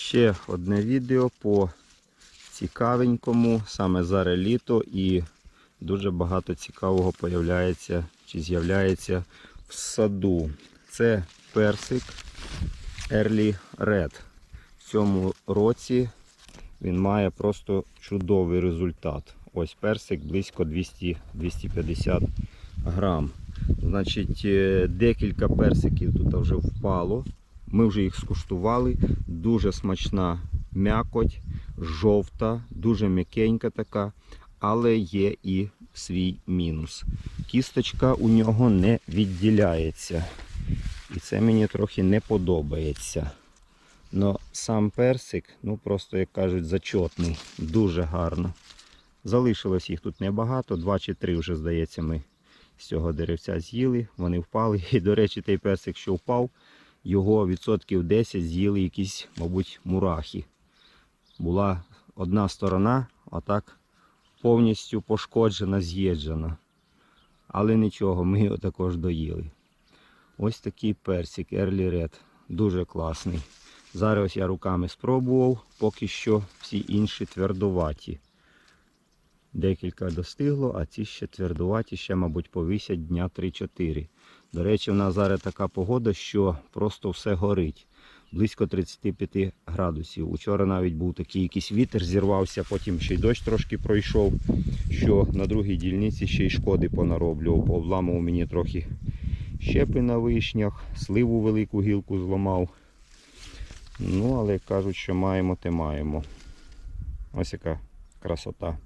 Ще одне відео по цікавенькому, саме зараз літо і дуже багато цікавого появляється чи з'являється в саду. Це персик Early Red. В цьому році він має просто чудовий результат. Ось персик близько 200-250 грам. Значить, е, декілька персиків тут вже впало. Ми вже їх скуштували. Дуже смачна м'якоть, жовта, дуже м'якенька така, але є і свій мінус. Кісточка у нього не відділяється. І це мені трохи не подобається. Но сам персик, ну просто, як кажуть, зачотний, дуже гарно. Залишилось їх тут небагато, два чи три вже, здається, ми з цього деревця з'їли, вони впали. І, до речі, той персик, що впав, його відсотків 10 з'їли якісь, мабуть, мурахи. Була одна сторона, а так повністю пошкоджена, з'їджена. Але нічого, ми його також доїли. Ось такий персик Early Red. Дуже класний. Зараз я руками спробував, поки що всі інші твердуваті. Декілька достигло, а ці ще твердуваті, ще, мабуть, повисять дня 3-4. До речі, в нас зараз така погода, що просто все горить. Близько 35 градусів. Учора навіть був такий якийсь вітер, зірвався, потім ще й дощ трошки пройшов, що на другій дільниці ще й шкоди понароблював. Пообламав мені трохи щепи на вишнях, сливу велику гілку зламав. Ну, але кажуть, що маємо, те маємо. Ось яка красота.